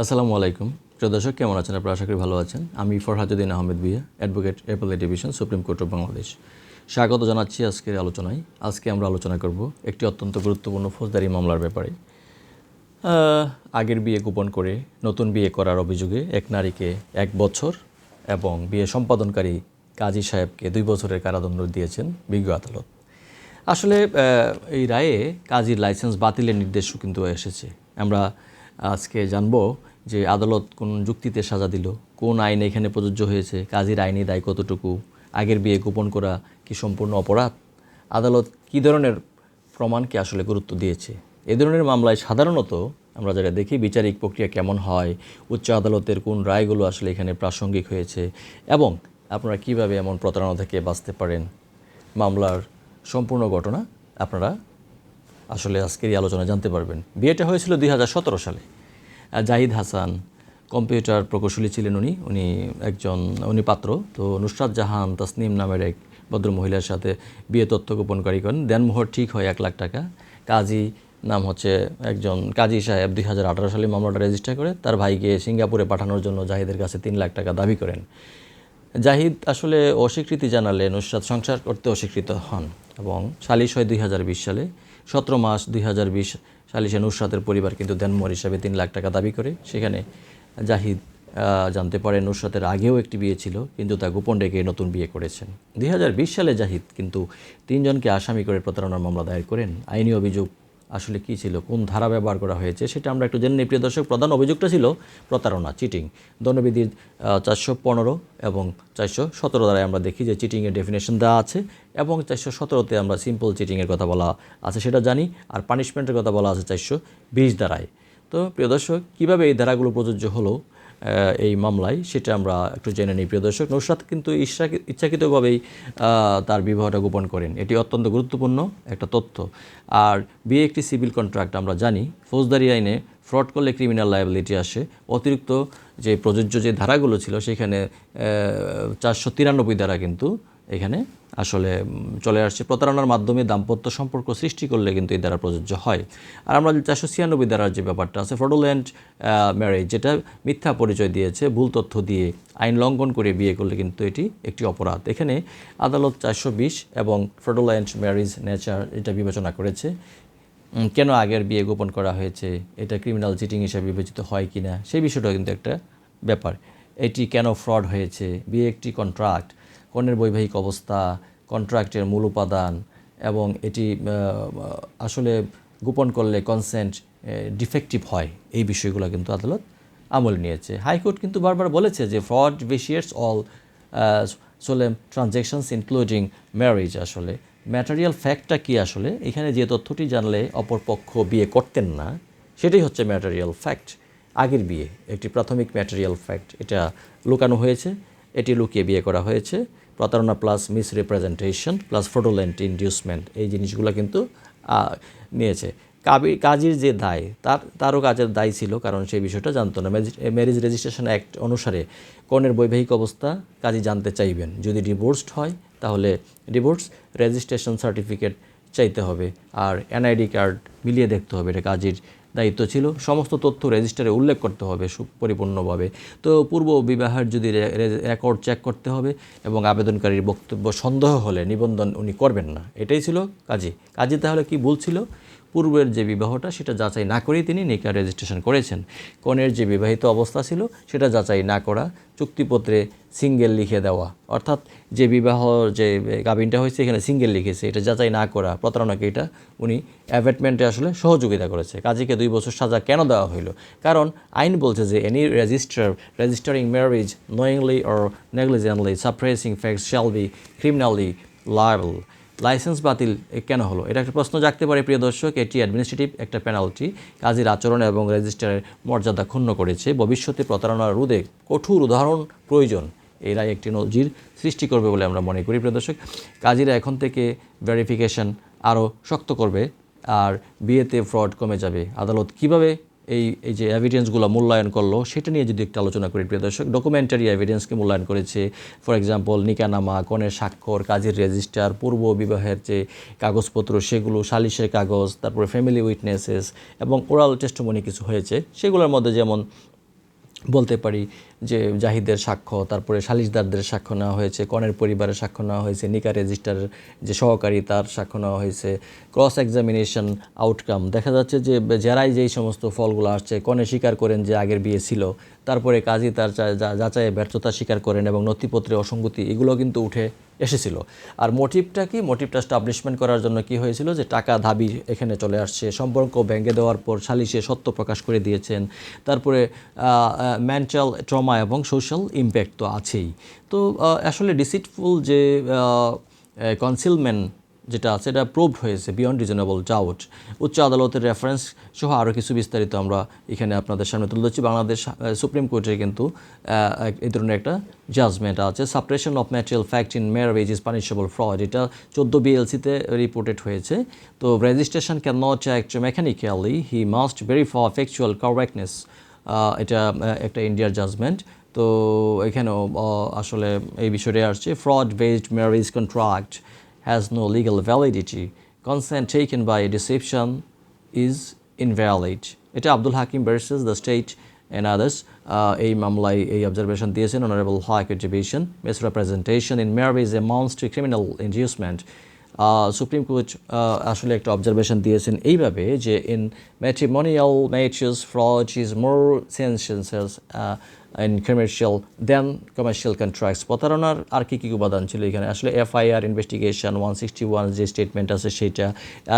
আসসালামু আলাইকুম। প্রিয় দর্শক, কেমন আছেন? আপনারা আশা করি ভালো আছেন। আমি ফরহাদুদ্দিন আহমেদ বিয়া, advocate appellate division supreme court of Bangladesh স্বাগত জানাচ্ছি আজকের আলোচনায়। আজকে আমরা আলোচনা করব একটি অত্যন্ত গুরুত্বপূর্ণ ফৌজদারি মামলার ব্যাপারে। আগের বিয়ে গোপন করে নতুন বিয়ে করার অভিযোগে এক নারীকে এক বছর এবং বিয়ে সম্পাদনকারী কাজী সাহেবকে দুই বছরের কারাদণ্ড দিয়েছেন বিজ্ঞ আদালত। আসলে এই রায়ে কাজীর লাইসেন্স বাতিলের নির্দেশও কিন্তু এসেছে। আমরা আজকে জানব যে আদালত কোন যুক্তিতে সাজা দিল, কোন আইন এখানে প্রযোজ্য হয়েছে, কাজীর আইনি দায় কতটুকু, আগের বিয়ে গোপন করা কি সম্পূর্ণ অপরাধ, আদালত কী ধরনের প্রমাণকে আসলে গুরুত্ব দিয়েছে? এ ধরনের মামলায় সাধারণত আমরা যারা দেখি, বিচারিক প্রক্রিয়া কেমন হয়, উচ্চ আদালতের কোন রায়গুলো আসলে এখানে প্রাসঙ্গিক হয়েছে এবং আপনারা কীভাবে এমন প্রতারণা থেকে বাঁচতে পারেন, মামলার সম্পূর্ণ ঘটনা আপনারা আসলে আজকের এই আলোচনা জানতে পারবেন। বিয়েটা হয়েছিল দুই হাজার সতেরো সালে। জাহিদ হাসান, কম্পিউটার প্রকৌশলী ছিলেন উনি। উনি একজন, উনি পাত্র। তো নুসরাত জাহান, তাসনিম নামের এক ভদ্র মহিলার সাথে বিয়ে তথ্য গোপনকারী করেন। দেনমোহর ঠিক হয় এক লাখ টাকা। কাজী নাম হচ্ছে একজন কাজী সাহেব, দুই হাজার আঠারো সালে মামলাটা রেজিস্টার করে। তার ভাইকে সিঙ্গাপুরে পাঠানোর জন্য জাহিদের কাছে তিন লাখ টাকা দাবি করেন। জাহিদ আসলে অস্বীকৃতি জানালে নুসরাত সংসার করতে অস্বীকৃত হন এবং সালিশ হয় দুই হাজার বিশ সালে। সতেরো মাস দুই হাজার বিশ সালিশে নুসরাতের পরিবার কিন্তু দেনমোহর হিসাবে তিন লাখ টাকা দাবি করে। সেখানে জাহিদ জানতে পারে নুসরাতের আগেও একটি বিয়ে ছিল, কিন্তু তা গোপন ডেকে নতুন বিয়ে করেছেন। দুই হাজার বিশ সালে জাহিদ কিন্তু তিনজনকে আসামি করে প্রতারণার মামলা দায়ের করেন। আইনি অভিযোগ আসলে কি ছিল, কোন ধারা ব্যবহার করা হয়েছে, সেটা আমরা একটু জেনে নিই। প্রিয় দর্শক, প্রধান অভিযোগটা ছিল প্রতারণা চিটিং দণ্ডবিধির চারশো পনেরো এবং চারশো সতেরো দ্বারায় আমরা দেখি যে চিটিংয়ের ডেফিনেশন দেওয়া আছে এবং চারশো সতেরোতে আমরা সিম্পল চিটিংয়ের কথা বলা আছে, সেটা জানি। আর পানিশমেন্টের কথা বলা আছে চারশো বিশ দ্বারায় তো প্রিয় দর্শক, কীভাবে এই ধারাগুলো প্রযোজ্য হলো? এই মামলায়, সেটা আমরা একটু জেনে নিই, প্রিয় দর্শক। নৌসাদ কিন্তু ইচ্ছা- ইচ্ছাকৃতভাবেই তার বিবাহটা গোপন করেন। এটি অত্যন্ত গুরুত্বপূর্ণ একটা তথ্য। আর বিয়ে একটি সিভিল কন্ট্রাক্ট, আমরা জানি, ফৌজদারি আইনে ফ্রড করলে ক্রিমিনাল লায়াবিলিটি আসে। অতিরিক্ত যে প্রযোজ্য যে ধারাগুলো ছিল, সেখানে চারশো তিরানব্বই ধারা কিন্তু এখানে আসলে চলে আসছে। প্রতারণার মাধ্যমে দাম্পত্য সম্পর্ক সৃষ্টি করলে কিন্তু এই দ্বারা প্রযোজ্য হয়। আর আমরা চারশো ছিয়ানব্বই দ্বারার যে ব্যাপারটা আছে ফ্রডোল্যান্ড ম্যারেজ যেটা মিথ্যা পরিচয় দিয়েছে, ভুল তথ্য দিয়ে আইন লঙ্ঘন করে বিয়ে করলে কিন্তু এটি একটি অপরাধ। এখানে আদালত চারশো বিশ এবং ফ্রডোল্যান্ড ম্যারেজ নেচার এটা বিবেচনা করেছে। কেন আগের বিয়ে গোপন করা হয়েছে? এটা ক্রিমিনাল চিটিং হিসেবে বিবেচিত হয় কি না সেই বিষয়টা কিন্তু একটা ব্যাপার। এটি কেন ফ্রড হয়েছে? বিয়ে একটি কন্ট্রাক্ট কনের বৈবাহিক অবস্থা কন্ট্রাক্টের মূল উপাদান এবং এটি আসলে গোপন করলে কনসেন্ট ডিফেক্টিভ হয়। এই বিষয়গুলো কিন্তু আদালত আমল নিয়েছে। হাইকোর্ট কিন্তু বারবার বলেছে যে fraud ভিশিয়ার্স all solemn transactions including marriage আসলে। ম্যাটেরিয়াল ফ্যাক্টটা কি আসলে? এখানে যে তথ্যটি জানলে অপরপক্ষ বিয়ে করতেন না, সেটাই হচ্ছে ম্যাটেরিয়াল ফ্যাক্ট আগের বিয়ে, একটি প্রাথমিক ম্যাটেরিয়াল ফ্যাক্ট এটা লুকানো হয়েছে, এটি লুকিয়ে বিয়ে করা হয়েছে। প্রতারণা plus misrepresentation plus fraudulent inducement এই জিনিসগুলো কিন্তু নিয়েছে। কাবি, কাজীর যে দায়, তার, তারও কাজের দায় ছিল, কারণ সেই বিষয়টা জানতো না। ম্যারেজ রেজিস্ট্রেশন অ্যাক্ট অনুসারে কনের বৈবাহিক অবস্থা কাজী জানতে চাইবেন। যদি ডিভোর্সড হয়, তাহলে ডিভোর্স রেজিস্ট্রেশন সার্টিফিকেট চাইতে হবে। আর এনআইডি কার্ড মিলিয়ে দেখতে হবে, এটা কাজীর দায়িত্ব ছিল। সমস্ত তথ্য রেজিস্টারে উল্লেখ করতে হবে সুপরিপূর্ণভাবে। তো পূর্ব বিবাহের যদি রেকর্ড চেক করতে হবে এবং আবেদনকারীর বক্তব্য সন্দেহ হলে নিবন্ধন উনি করবেন না। এটাই ছিল কাজী। কাজী তাহলে কি ভুল ছিল? পূর্বের যে বিবাহটা, সেটা যাচাই না করেই তিনি নিকা রেজিস্ট্রেশন করেছেন। কনের যে বিবাহিত অবস্থা ছিল, সেটা যাচাই না করা, চুক্তিপত্রে সিঙ্গেল লিখে দেওয়া। অর্থাৎ যে বিবাহ যে গাভিনটা হয়েছে, এখানে সিঙ্গেল লিখেছে, এটা যাচাই না করা। প্রতারণাকে এটা উনি অ্যাভেটমেন্টে আসলে সহযোগিতা করেছে। কাজীকে দুই বছর সাজা কেন দেওয়া হইল? কারণ আইন বলছে যে any registrar registering marriage knowingly or negligently suppressing facts shall be criminally liable licence বাতিল কেন হলো? এটা একটা প্রশ্ন জাগতে পারে, প্রিয় দর্শক। এটি অ্যাডমিনিস্ট্রেটিভ একটা পেনাল্টি কাজের আচরণ এবং রেজিস্টারের মর্যাদা ক্ষুণ্ণ করেছে। ভবিষ্যতে প্রতারণার রোধে কঠোর উদাহরণ প্রয়োজন। এরাই একটি নজির সৃষ্টি করবে বলে আমরা মনে করি, প্রিয় দর্শক। কাজীরা এখন থেকে ভেরিফিকেশন আরও শক্ত করবে। আর বিয়েতে ফ্রড কমে যাবে। আদালত কীভাবে এই এই যে এভিডেন্সগুলো মূল্যায়ন করল, সেটা নিয়ে যদি একটু আলোচনা করি, প্রিয় দর্শক ডকুমেন্টারি এভিডেন্সকে মূল্যায়ন করেছে। ফর এক্সাম্পল নিকানামা কনের স্বাক্ষর, কাজের রেজিস্টার পূর্ব বিবাহের যে কাগজপত্র, সেগুলো, সালিশের কাগজ, তারপরে ফ্যামিলি উইটনেসেস এবং ওরাল টেস্টমনি কিছু হয়েছে। সেগুলোর মধ্যে যেমন বলতে পারি যে জাহিদের সাক্ষ্য, তারপরে সালিশদারদের সাক্ষ্য নেওয়া হয়েছে, কনের পরিবারের সাক্ষ্য নেওয়া হয়েছে, নিকা রেজিস্টারের যে সহকারী তার সাক্ষ্য নেওয়া হয়েছে ক্রস এক্সামিনেশন আউটকাম দেখা যাচ্ছে যে যারাই যেই সমস্ত ফলগুলো আসছে, কনে স্বীকার করেন যে আগের বিয়ে ছিল, তারপরে কাজী তার যাচাইয়ে ব্যর্থতা স্বীকার করেন এবং নথিপত্রে অসঙ্গতি, এগুলো কিন্তু উঠে এসেছিল। আর মোটিভটা কি? মোটিভটা স্টাবলিশমেন্ট করার জন্য কি হয়েছিল? যে টাকা দাবি এখানে চলে আসছে। সম্পর্ক ভেঙে দেওয়ার পর সালিশে সত্য প্রকাশ করে দিয়েছেন। তারপরে মেন্টাল ট্রমা এবং সোশ্যাল ইম্প্যাক্ট তো আছেই। তো আসলে ডিসিটফুল যে কনসিলমেন্ট যেটা আছে, এটা প্রুভড হয়েছে বিয়ন্ড রিজনেবল ডাউট উচ্চ আদালতের রেফারেন্স সহ আরও কিছু বিস্তারিত আমরা এখানে আপনাদের সামনে তুলে ধরছি। বাংলাদেশ সুপ্রিম কোর্টে কিন্তু এই ধরনের একটা জাজমেন্ট আছে। Suppression of material fact in marriage is punishable fraud এটা চোদ্দ বিএলসিতে রিপোর্টেড হয়েছে। তো registration can not act mechanically he must verify factual correctness এটা একটা ইন্ডিয়ার জাজমেন্ট তো এখানেও আসলে এই বিষয়টা আসছে। Fraud based marriage contract has no legal validity. Consent taken by deception is invalid. এটা Abdul Hakim versus the state and others এই মামলায় এই অবজারভেশন দিয়েছেন honourable high court division misrepresentation in marriage amounts to criminal inducement supreme court আসলে একটা observation দিয়েছেন এইভাবে যে in matrimonial matches fraud is more senses in commercial than commercial contracts প্রতারণার আর কী কী উপাদান ছিল এখানে? আসলে FIR investigation one sixty one যে স্টেটমেন্ট আছে সেটা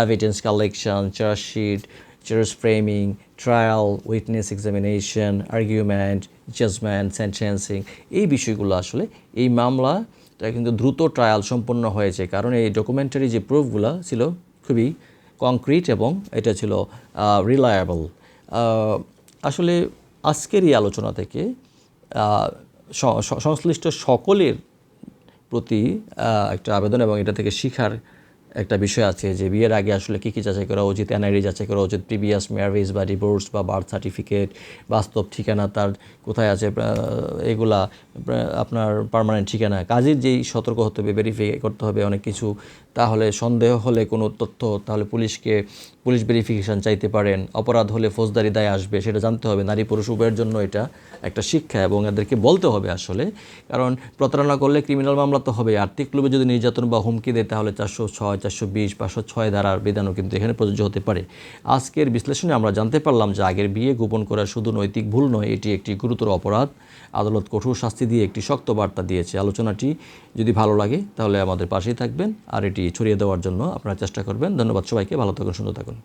evidence collection chargesheet charge framing trial witness examination argument judgement sentencing এই বিষয়গুলো আসলে এই মামলা তা কিন্তু দ্রুত ট্রায়াল সম্পন্ন হয়েছে। কারণ এই ডকুমেন্টারি যে প্রুফগুলো ছিল খুবই কংক্রিট এবং এটা ছিল রিলায়েবল আসলে আজকের এই আলোচনা থেকে সংশ্লিষ্ট সকলের প্রতি একটা আবেদন এবং এটা থেকে শিখার একটা বিষয় আছে যে বিয়ের আগে আসলে কী কী যাচাই করা উচিত? এনআইডি যাচাই করা উচিত প্রিভিয়াস ম্যারেজ বা ডিভোর্স বা বার্থ সার্টিফিকেট বাস্তব ঠিকানা তার কোথায় আছে এগুলা আপনার পার্মানেন্ট ঠিকানা, কাজের যেই সতর্ক হতে হবে ভেরিফাই করতে হবে অনেক কিছু, তাহলে সন্দেহ হলে কোনো তথ্য, তাহলে পুলিশকে, পুলিশ ভেরিফিকেশান চাইতে পারেন, অপরাধ হলে ফৌজদারি দায় আসবে, সেটা জানতে হবে, নারী পুরুষ উভয়ের জন্য এটা একটা শিক্ষা এবং এদেরকে বলতে হবে আসলে, কারণ প্রতারণা করলে ক্রিমিনাল মামলা তো হবে আর্থিক লোভে যদি নির্যাতন বা হুমকি দেয় তাহলে চারশো ছয় চারশো বিশ, পাঁচশো ছয় ধারার বিধানও কিন্তু এখানে প্রযোজ্য হতে পারে। আজকের বিশ্লেষণে আমরা জানতে পারলাম যে আগের বিয়ে গোপন করা শুধু নৈতিক ভুল নয়, এটি একটি গুরুতর অপরাধ। আদালত কঠোর শাস্তি দিয়ে একটি শক্ত বার্তা দিয়েছে। আলোচনাটি যদি ভালো লাগে, তাহলে আমাদের পাশেই থাকবেন। আর এটি ছড়িয়ে দেওয়ার জন্য আপনারা চেষ্টা করবেন। ধন্যবাদ সবাইকে। ভালো থাকুন, সুন্দর থাকুন।